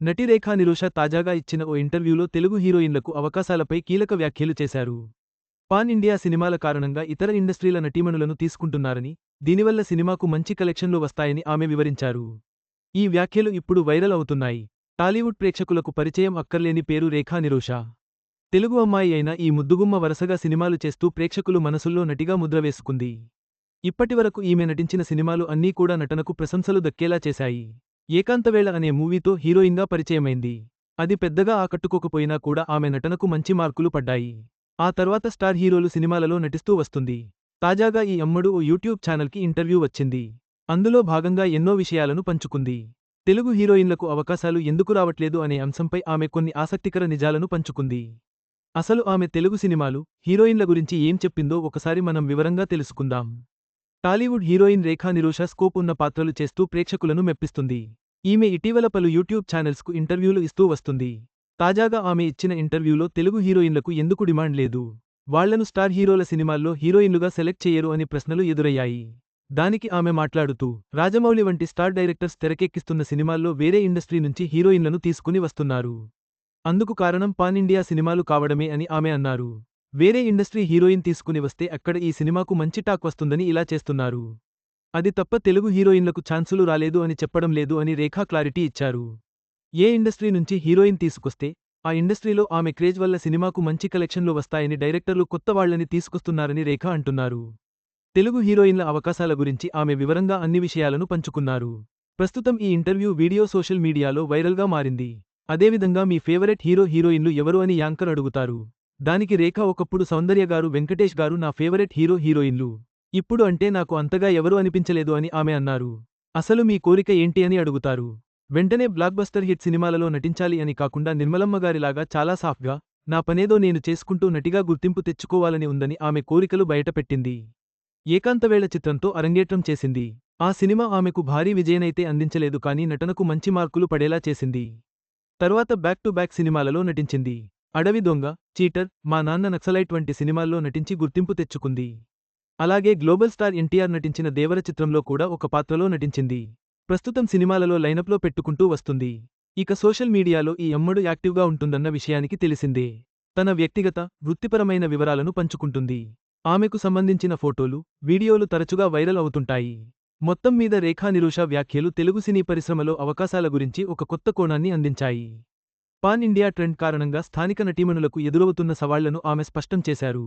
నటి రేఖా నిరోష తాజాగా ఇచ్చిన ఓ ఇంటర్వ్యూలో తెలుగు హీరోయిన్లకు అవకాశాలపై కీలక వ్యాఖ్యలు చేశారు. పాన్ ఇండియా సినిమాల కారణంగా ఇతర ఇండస్ట్రీల నటీమణులను తీసుకుంటున్నారని దీనివల్ల సినిమాకు మంచి కలెక్షన్లు వస్తాయని ఆమె వివరించారు. ఈ వ్యాఖ్యలు ఇప్పుడు వైరల్ అవుతున్నాయి. టాలీవుడ్ ప్రేక్షకులకు పరిచయం అక్కర్లేని పేరు రేఖా నిరోష. తెలుగు అమ్మాయి అయిన ఈ ముద్దుగుమ్మ వరుసగా సినిమాలు చేస్తూ ప్రేక్షకులు మనసుల్లో నటిగా ముద్ర వేసుకుంది. ఇప్పటివరకు ఈమె నటించిన సినిమాలు అన్నీ కూడా నటనకు ప్రశంసలు దక్కేలా చేశాయి. ఏకాంతవేళ అనే మూవీతో హీరోయిన్గా పరిచయమైంది. అది పెద్దగా ఆకట్టుకోకపోయినా కూడా ఆమె నటనకు మంచి మార్కులు పడ్డాయి. ఆ తర్వాత స్టార్ హీరోలు సినిమాలలో నటిస్తూ వస్తుంది. తాజాగా ఈ అమ్మడు ఓ యూట్యూబ్ ఛానల్కి ఇంటర్వ్యూ వచ్చింది. అందులో భాగంగా ఎన్నో విషయాలను పంచుకుంది. తెలుగు హీరోయిన్లకు అవకాశాలు ఎందుకు రావట్లేదు అనే అంశంపై ఆమె కొన్ని ఆసక్తికర నిజాలను పంచుకుంది. అసలు ఆమె తెలుగు సినిమాలు హీరోయిన్ల గురించి ఏం చెప్పిందో ఒకసారి మనం వివరంగా తెలుసుకుందాం. Tollywood heroine Rekha Nirosha scope ఉన్న పాత్రలు చేస్తూ ప్రేక్షకులను మెప్పిస్తుంది. ఈమె ఇటీవల పలు యూట్యూబ్ ఛానల్స్కు ఇంటర్వ్యూలు ఇస్తూ వస్తుంది. తాజాగా ఆమె ఇచ్చిన ఇంటర్వ్యూలో తెలుగు హీరోయిన్లకు ఎందుకు డిమాండ్ లేదు? వాళ్ళను స్టార్ హీరోల సినిమాల్లో హీరోయిన్లుగా సెలెక్ట్ చేయరు అని ప్రశ్నలు ఎదురయ్యాయి. దానికి ఆమె మాట్లాడుతూ రాజమౌళి వంటి స్టార్ డైరెక్టర్స్ తెరకెక్కిస్తున్న సినిమాల్లో వేరే ఇండస్ట్రీ నుంచి హీరోయిన్లను తీసుకుని వస్తున్నారు. అందుకు కారణం పాన్ ఇండియా సినిమాలు కావడమే అని ఆమె అన్నారు. వేరే ఇండస్ట్రీ హీరోయిన్ తీసుకుని వస్తే అక్కడ ఈ సినిమాకు మంచి టాక్ వస్తుందని ఇలా చేస్తున్నారు. అది తప్ప తెలుగు హీరోయిన్లకు ఛాన్సులు రాలేదు అని చెప్పడం లేదు అని రేఖా క్లారిటీ ఇచ్చారు. ఏ ఇండస్ట్రీ నుంచి హీరోయిన్ తీసుకొస్తే ఆ ఇండస్ట్రీలో ఆమె క్రేజ్ వల్ల సినిమాకు మంచి కలెక్షన్లు వస్తాయని డైరెక్టర్లు కొత్త వాళ్ళని తీసుకొస్తున్నారని రేఖ అంటున్నారు. తెలుగు హీరోయిన్ల అవకాశాల గురించి ఆమె వివరంగా అన్ని విషయాలను పంచుకున్నారు. ప్రస్తుతం ఈ ఇంటర్వ్యూ వీడియో సోషల్ మీడియాలో వైరల్గా మారింది. అదేవిధంగా మీ ఫేవరెట్ హీరో హీరోయిన్లు ఎవరు అని యాంకర్ అడుగుతారు. దానికి రేఖ ఒకప్పుడు సౌందర్య గారు వెంకటేష్ గారు నా ఫేవరెట్ హీరో హీరోయిన్లు. ఇప్పుడు అంటే నాకు అంతగా ఎవరూ అనిపించలేదు అని ఆమె అన్నారు. అసలు మీ కోరిక ఏంటి అని అడుగుతారు. వెంటనే బ్లాక్బస్టర్ హిట్ సినిమాలలో నటించాలి అని కాకుండా నిర్మలమ్మగారిలాగా చాలా సాఫ్గా నా పనేదో నేను చేసుకుంటూ నటిగా గుర్తింపు తెచ్చుకోవాలని ఉందని ఆమె కోరికలు బయటపెట్టింది. ఏకాంతవేళ చిత్రంతో అరంగేట్రం చేసింది. ఆ సినిమా ఆమెకు భారీ విజయనైతే అందించలేదు కానీ నటనకు మంచి మార్కులు పడేలా చేసింది. తర్వాత బ్యాక్ టు బ్యాక్ సినిమాలలో నటించింది. అడవి దొంగ చీటర్ మా నాన్న నక్సలైట్ వంటి సినిమాల్లో నటించి గుర్తింపు తెచ్చుకుంది. అలాగే గ్లోబల్ స్టార్ ఎన్టీఆర్ నటించిన దేవర చిత్రంలో కూడా ఒక పాత్రలో నటించింది. ప్రస్తుతం సినిమాలలో లైనప్లో పెట్టుకుంటూ వస్తుంది. ఇక సోషల్ మీడియాలో ఈ అమ్మడు యాక్టివ్గా ఉంటుందన్న విషయానికి తెలిసిందే. తన వ్యక్తిగత వృత్తిపరమైన వివరాలను పంచుకుంటుంది. ఆమెకు సంబంధించిన ఫోటోలు వీడియోలు తరచుగా వైరల్ అవుతుంటాయి. మొత్తం మీద రేఖా నిరూష వ్యాఖ్యలు తెలుగు సినీ పరిశ్రమలో అవకాశాల గురించి ఒక కొత్త కోణాన్ని అందించాయి. పాన్ ఇండియా ట్రెండ్ కారణంగా స్థానిక నటీమణులకు ఎదురవుతున్న సవాళ్ళను ఆమె స్పష్టం చేశారు.